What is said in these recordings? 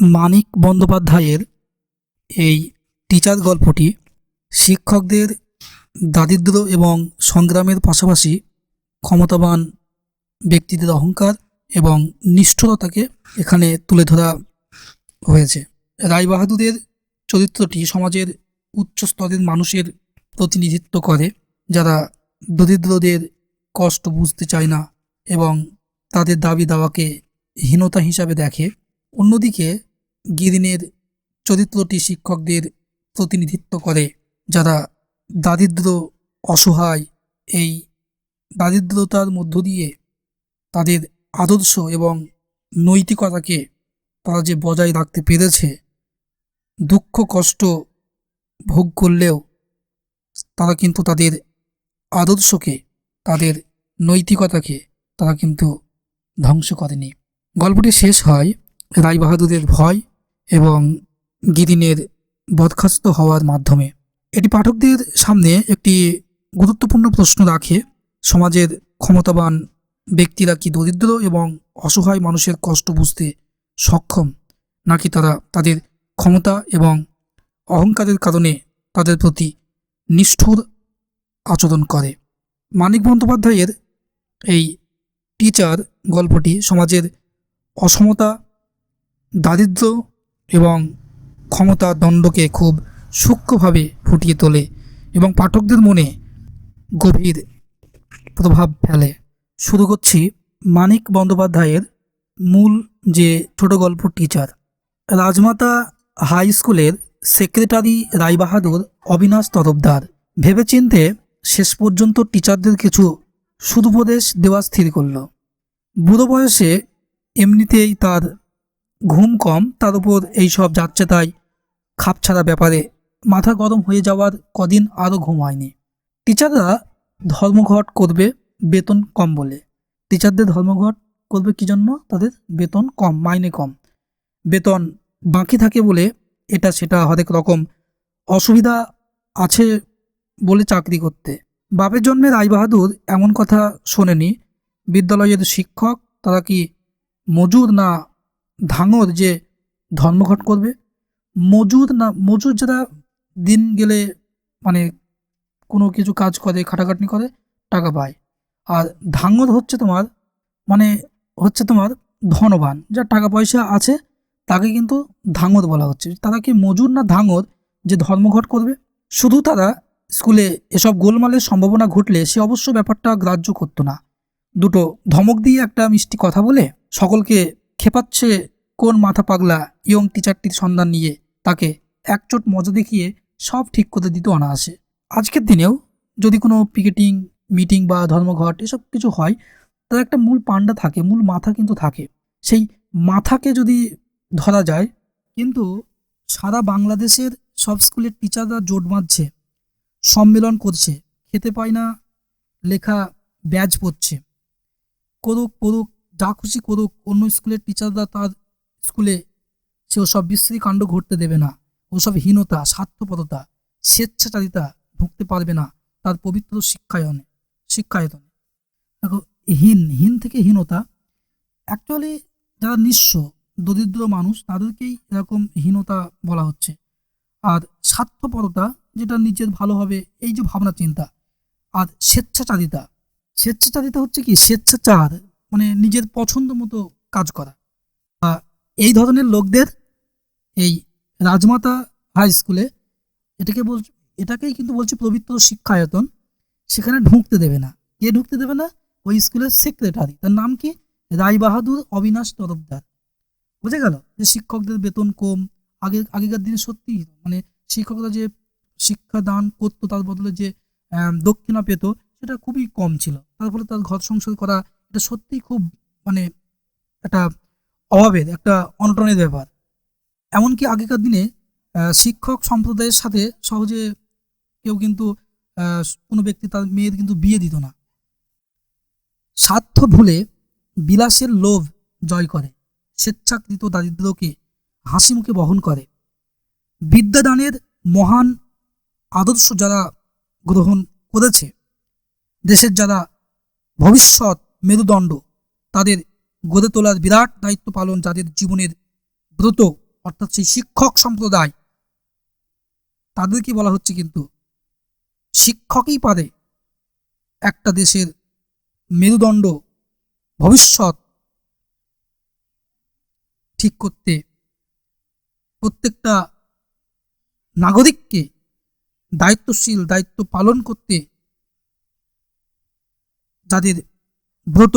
মানিক বন্দ্যোপাধ্যায়ের এই টিচার গল্পটি শিক্ষকদের দারিদ্র এবং সংগ্রামের পাশাপাশি ক্ষমতাবান ব্যক্তিদের অহংকার এবং নিষ্ঠুরতাকে এখানে তুলে ধরা হয়েছে। রায়বাহাদুরের চরিত্রটি সমাজের উচ্চ স্তরের মানুষের প্রতিনিধিত্ব করে, যারা দরিদ্রদের কষ্ট বুঝতে চায় না এবং তাদের দাবি দাওয়াকে হীনতা হিসাবে দেখে। অন্যদিকে গিরিনের চরিত্রটি শিক্ষকদের প্রতিনিধিত্ব করে, যারা দারিদ্র, অসহায়, এই দারিদ্রতার মধ্য দিয়ে তাদের আদর্শ এবং নৈতিকতাকে তারা যে বজায় রাখতে পেরেছে, দুঃখ, কষ্ট ভোগ করলেও তারা কিন্তু তাদের আদর্শকে, তাদের নৈতিকতাকে তারা কিন্তু ধ্বংস করেনি। গল্পটি শেষ হয় রায়বাহাদুরের ভয় এবং গিদিনের বরখাস্ত হওয়ার মাধ্যমে। এটি পাঠকদের সামনে একটি গুরুত্বপূর্ণ প্রশ্ন রাখে, সমাজের ক্ষমতাবান ব্যক্তিরা কি দরিদ্র এবং অসহায় মানুষের কষ্ট বুঝতে সক্ষম, নাকি তারা তাদের ক্ষমতা এবং অহংকারের কারণে তাদের প্রতি নিষ্ঠুর আচরণ করে? মানিক বন্দ্যোপাধ্যায়ের এই টিচার গল্পটি সমাজের অসমতা, দারিদ্র এবং ক্ষমতা দণ্ডকে খুব সূক্ষ্মভাবে ফুটিয়ে তোলে এবং পাঠকদের মনে গভীর প্রভাব ফেলে। শুরু করছি মানিক বন্দ্যোপাধ্যায়ের মূল যে ছোট গল্প টিচার। রাজমাতা হাই স্কুলের সেক্রেটারি রায়বাহাদুর অবিনাশ তরফদার। ভেবেচিন্তে শেষ পর্যন্ত টিচারদের কিছু সুদুপদেশ দেওয়া স্থির করল। বুড়ো বয়সে এমনিতেই তার ঘুম কম, তার উপর এইসব যাচ্ছে তাই খাপছাড়া ব্যাপারে। মাথা গরম হয়ে যাওয়ার কদিন আরও ঘুম হয়নি। টিচাররা ধর্মঘট করবে বেতন কম বলে। টিচারদের ধর্মঘট করবে কি জন্য? তাদের বেতন কম, মাইনে কম। বেতন বাকি থাকে বলে এটা সেটা হরেক রকম অসুবিধা আছে বলে চাকরি করতে। বাপের জন্মে রায়বাহাদুর এমন কথা শোনেনি। বিদ্যালয়ের শিক্ষক তারা কি মজুর না ধাঙর যে ধর্মঘট করবে মজুর না মজুর যারা দিন গেলে মানে কোনো কিছু কাজ করে, খাটাখাটনি করে, টাকা পায়। আর ধাঙর হচ্ছে তোমার মানে হচ্ছে তোমার ধনবান। যার টাকা পয়সা আছে, তাকে কিন্তু ধাঙর বলা হচ্ছে। তারা কি মজুর না ধাঙর যে ধর্মঘট করবে? শুধু তারা স্কুলে এসব গোলমালের সম্ভাবনা ঘটলে সে অবশ্য ব্যাপারটা গ্রাহ্য করতো না। দুটো ধমক দিয়ে একটা মিষ্টি কথা বলে সকলকে খেপাচ্ছে কোন মাথা পাগলা ইয়ং টিচারটির সন্ধান নিয়ে তাকে একচোট মজা দেখিয়ে সব ঠিক করে দিত অনায়াসে। আজকের দিনেও যদি কোনো পিকেটিং, মিটিং বা ধর্মঘট এসব কিছু হয়, তার একটা মূল পাণ্ডা থাকে, মূল মাথা কিন্তু থাকে। সেই মাথাকে যদি ধরা যায়, কিন্তু সারা বাংলাদেশের সব স্কুলের টিচাররা জোট বাঁধছে, সম্মেলন করছে, খেতে পায় না, লেখা ব্যাজ পড়ছে, করুক করুক যা খুশি করুক, অন্য স্কুলের টিচাররা তার স্কুলে সে ওসব বিশ্রী কাণ্ড ঘটতে দেবে না। ওসব হীনতা, স্বার্থপরতা, স্বেচ্ছাচারিতা ঢুকতে পারবে না তার পবিত্র শিক্ষায়নে, শিক্ষায়তনে। দেখো, হীন হীন থেকে হীনতা। অ্যাকচুয়ালি যারা নিঃস্ব, দরিদ্র মানুষ, তাদেরকেই এরকম হীনতা বলা হচ্ছে। আর স্বার্থপরতা, যেটা নিজের ভালো হবে, এই যে ভাবনা চিন্তা আর স্বেচ্ছাচারিতা। স্বেচ্ছাচারিতা হচ্ছে কি? স্বেচ্ছাচার মানে নিজের পছন্দ মতো কাজ করা। বা এই ধরনের লোকদের এই রাজমাতা হাই স্কুলে এটাকে বল, এটাকেই কিন্তু বলছে পবিত্র শিক্ষায়তন। সেখানে ঢুকতে দেবে না। কে ঢুকতে দেবে না? ওই স্কুলের সেক্রেটারি। তার নাম কি? রায়বাহাদুর অবিনাশ তরফদার। বুঝে গেল? যে শিক্ষকদের বেতন কম, আগে, আগেকার দিনে সত্যি মানে শিক্ষকরা যে শিক্ষা দান করতো, তার বদলে যে দক্ষিণা পেত, সেটা খুবই কম ছিল। তার ফলে তার ঘর সংসার করা এটা সত্যিই খুব মানে একটা অভাবের, একটা অনটনের ব্যাপার। এমনকি আগেকার দিনে শিক্ষক সম্প্রদায়ের সাথে সহজে কেউ কিন্তু কোনো ব্যক্তি তার মেয়ের কিন্তু বিয়ে দিত না। স্বার্থ ভুলে বিলাসের লোভ জয় করে, স্বেচ্ছাকৃত দারিদ্র্যকে হাসি মুখে বহন করে। বিদ্যাদানের মহান আদর্শ যারা গ্রহণ করেছে, দেশের যারা ভবিষ্যৎ মেরুদণ্ড। তাদের গড়ে তোলার বিরাট দায়িত্ব পালন যাদের জীবনের ব্রত, অর্থাৎ সেই শিক্ষক সম্প্রদায়। তাদেরকে বলা হচ্ছে কিন্তু শিক্ষকই পারে একটা দেশের মেরুদণ্ড ভবিষ্যৎ ঠিক করতে। প্রত্যেকটা নাগরিককে দায়িত্বশীল, দায়িত্ব পালন করতে যাদের ব্রত,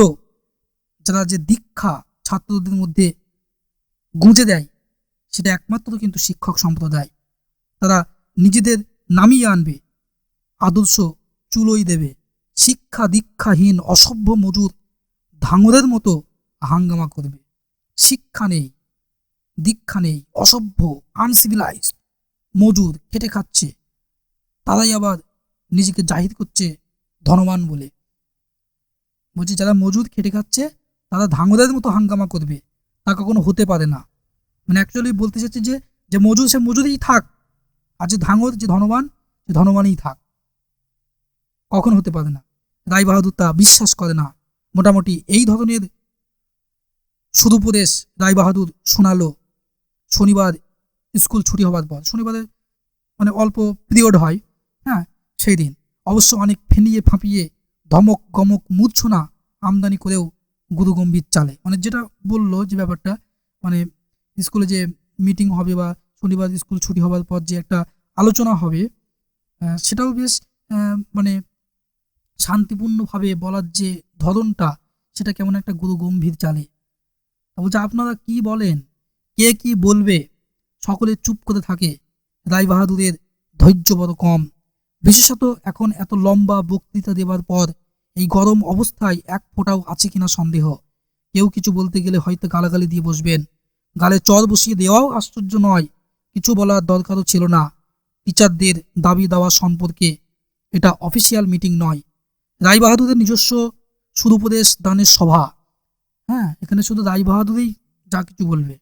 যারা যে দীক্ষা ছাত্রদের মধ্যে গুঁজে দেয়, সেটা একমাত্র কিন্তু শিক্ষক সম্প্রদায়। তারা নিজেদের নামিয়ে আনবে, আদর্শ চুলোই দেবে, শিক্ষা দীক্ষাহীন অসভ্য মজুর ধাঙরের মতো হাঙ্গামা করবে। শিক্ষা নেই, দীক্ষা নেই, অসভ্য, আনসিভিলাইজড মজুর খেটে খাচ্ছে। তারাই আবার নিজেকে জাহির করছে ধনবান বলে। বলছি, যারা মজুদ খেটে খাচ্ছে, তারা ধাঙরের মতো হাঙ্গামা করবে। তা কখনো হতে পারে না। মানে অ্যাকচুয়ালি বলতে চাচ্ছি যে যে মজুর সে মজুরেই থাক। আর যে ধাঙর যে ধনবান, সে ধনবানই থাক। কখন হতে পারে না। রায় বাহাদুর তা বিশ্বাস করে না। মোটামুটি এই ধরনের সুদুপদেশ রায় বাহাদুর শোনালো। শনিবার স্কুল ছুটি হবার পর। শনিবারে মানে অল্প পিরিয়ড হয় হ্যাঁ সেই দিন। অবশ্য অনেক ফেনিয়ে ফাঁপিয়ে ধমক, গমক, মূর্ছনা আমদানি করেও গুরু গম্ভীর চালে। মানে যেটা বলল যে ব্যাপারটা মানে স্কুলে যে মিটিং হবে বা শনিবার স্কুল ছুটি হবার পর যে একটা আলোচনা হবে সেটাও বেশ মানে শান্তিপূর্ণভাবে বলার যে ধরনটা, সেটা কেমন একটা গুরু গম্ভীর চালে। বলছে আপনারা কি বলেন? কে কি বলবে? সকলে চুপ করে থাকে। রায় বাহাদুরের ধৈর্য বড় কম। বিশেষত এখন এত লম্বা বক্তৃতা দেবার পর এই গরম অবস্থায় এক ফোঁটাও আছে কিনা সন্দেহ। কেউ কিছু বলতে গেলে হয়তো গালাগালি দিয়ে বসবেন। গালে চর বসিয়ে দেওয়াও আশ্চর্য নয়, কিছু বলার দরকারও ছিল না। টিচারদের দাবি দাওয়া সম্পর্কে এটা অফিসিয়াল মিটিং নয়। রায় বাহাদুরের নিজস্ব সুরুপদেশ দানের সভা। হ্যাঁ এখানে শুধু রায় বাহাদুরই যা কিছু বলবে।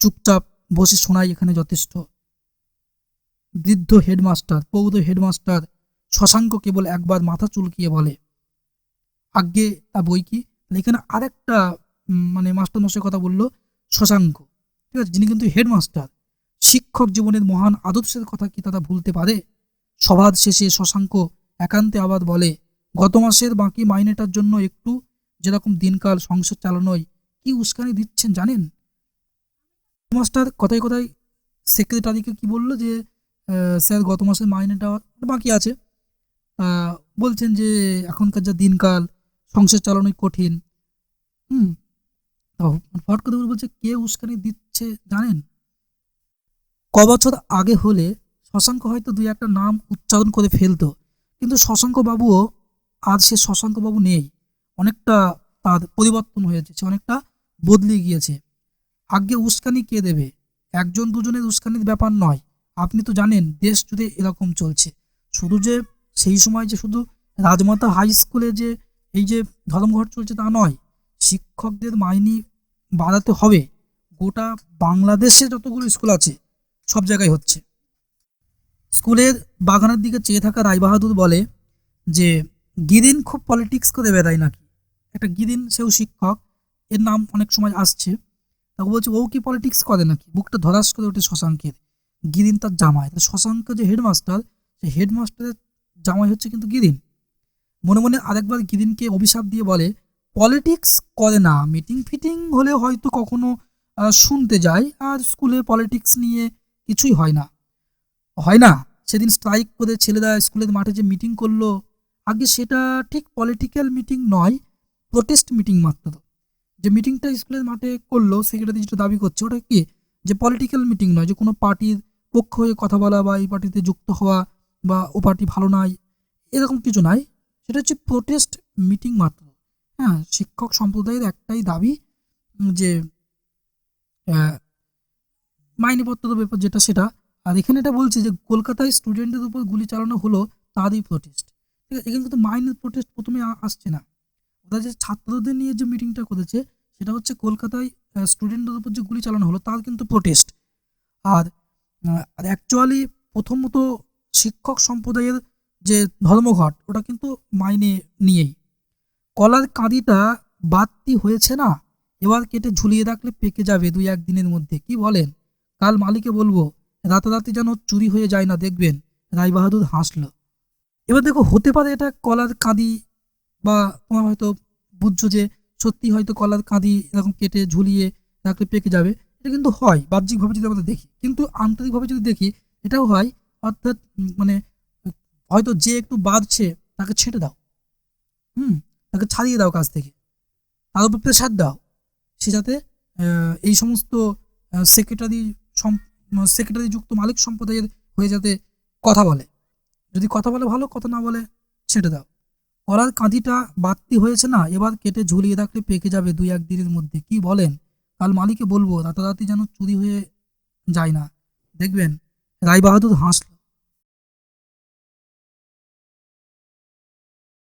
চুপচাপ বসে শোনাই এখানে যথেষ্ট। বৃদ্ধ হেডমাস্টার, পৌর হেডমাস্টার শশাঙ্ক কেবল একবার মাথা চুলকিয়ে বলে আগে তা বই কি? এখানে আরেকটা মানে মাস্টার মশাই কথা বলল, শশাঙ্ক, ঠিক আছে, যিনি কিন্তু হেডমাস্টার, শিক্ষক জীবনের মহান আদর্শের কথা কি তারা ভুলতে পারে? সভার শেষে শশাঙ্ক একান্তে আবার বলে, গত মাসের বাকি মাইনেটার জন্য একটু যেরকম দিনকাল সংসার চালানোয় কি উস্কানি দিচ্ছেন জানেন? মাস্টার কথায় কথায় সেক্রেটারিকে কি বলল যে স্যার, গত মাসের মাইনেটা বাকি আছে। বলছেন যে এখনকার যা দিনকাল, সংসার চালানোই কঠিন। হুম ফট করে বলছে, কে উস্কানি দিচ্ছে জানেন? ক বছর আগে হলে শশাঙ্ক হয়তো দুই একটা নাম উচ্চারণ করে ফেলতো, কিন্তু শশাঙ্ক বাবুও আজ সে শশাঙ্ক বাবু নেই। অনেকটা তার পরিবর্তন হয়েছে, সে অনেকটা বদলে গিয়েছে। আগে উস্কানি কে দেবে? একজন দুজনের উস্কানির ব্যাপার নয়। আপনি তো জানেন, দেশ জুড়ে এরকম চলছে। শুধু যে সেই সময় যে শুধু রাজমাতা হাই স্কুলে যে এই যে ধর্মঘট চলছে তা নয়, শিক্ষকদের মাইনি বাড়াতে হবে। গোটা বাংলাদেশে যতগুলো স্কুল আছে, সব জায়গায় হচ্ছে। স্কুলের বাগানের দিকে চেয়ে থাকা রায়বাহাদুর বলে যে গিরিন খুব পলিটিক্স করে বেড়ায় নাকি? একটা গিরিন সেও শিক্ষক, এর নাম অনেক সময় আসছে। তাকে বলছে, ও কি পলিটিক্স করে নাকি? বুকটা ধরাস করে ওঠে শশাঙ্কের। গিরিন তার জামায় শশাঙ্ক যে হেডমাস্টার সেই হেডমাস্টারের জামাই হচ্ছে কিন্তু গিদিন মনে মনে আরেকবার গিদিনকে অভিশাপ দিয়ে বলে পলিটিক্স করে না মিটিং ফিটিং হলে হয়তো কখনো শুনতে যায়, আর স্কুলে পলিটিক্স নিয়ে কিছুই হয় না। হয় না, সেদিন স্ট্রাইক করে ছেলেরা স্কুলের মাঠে যে মিটিং করল, আগে সেটা ঠিক পলিটিক্যাল মিটিং নয় প্রোটেস্ট মিটিং মাত্র। যে মিটিংটা স্কুলের মাঠে করল সেক্রেটারি যেটা দাবি করছে, ওটা কি? যে পলিটিক্যাল মিটিং নয়, যে কোনো পার্টির পক্ষ হয়ে কথা বলা বা এই পার্টিতে যুক্ত হওয়া বা ও পার্টি ভালো নাই, এরকম কিছু নাই। সেটা হচ্ছে প্রোটেস্ট মিটিং মাত্র। হ্যাঁ শিক্ষক সম্প্রদায়ের একটাই দাবি যে মাইনেপত্র ব্যাপার যেটা সেটা। আর এখানে এটা বলছে যে, কলকাতায় স্টুডেন্টদের উপর গুলি চালানো হলো তারই প্রোটেস্ট ঠিক আছে, এখানে কিন্তু মাইনের প্রোটেস্ট প্রথমে আসছে না। ওরা যে ছাত্রদের নিয়ে যে মিটিংটা করেছে, সেটা হচ্ছে কলকাতায় স্টুডেন্টদের উপর যে গুলি চালানো হলো, তার কিন্তু প্রোটেস্ট আর আর অ্যাকচুয়ালি প্রথমত শিক্ষক সম্প্রদায়ের যে ধর্মঘট, ওটা কিন্তু মাইনে নিয়েই। কলার কাঁদিটা বাড়তি হয়েছে না? এবার কেটে ঝুলিয়ে রাখলে পেকে যাবে দুই একদিনের মধ্যে, কি বলেন? কাল মালিকে বলব, রাতারাতি যেন চুরি হয়ে যায় না, দেখবেন রায়বাহাদুর হাসলো। এবার দেখো, হতে পারে এটা কলার কাঁদি বা তোমার হয়তো বুঝছ যে সত্যি হয়তো কলার কাঁদি এরকম কেটে ঝুলিয়ে রাখলে পেকে যাবে। এটা কিন্তু হয়, বাহ্যিকভাবে যদি আমরা দেখি। কিন্তু আন্তরিকভাবে যদি দেখি, এটাও হয় অর্থাৎ মানে হয়তো যে একটু বাঁধছে, তাকে ছেড়ে দাও। হুম? তাকে ছাড়িয়ে দাও কাজ থেকে। তার উপর প্রেশার দাও। সে যাতে এই সমস্ত সেক্রেটারি সেক্রেটারি যুক্ত মালিক সম্প্রদায়ের হয়ে যাতে কথা বলে। যদি কথা বলে ভালো, কথা না বলে ছেড়ে দাও। কলার কাঁদিটা বাড়তি হয়েছে না? এবার কেটে ঝুলিয়ে রাখলে পেকে যাবে দুই এক দিনের মধ্যে। কি বলেন? কাল মালিকে বলব, রাতারাতি যেন চুরি হয়ে যায় না। দেখবেন, রায়বাহাদুর হাসল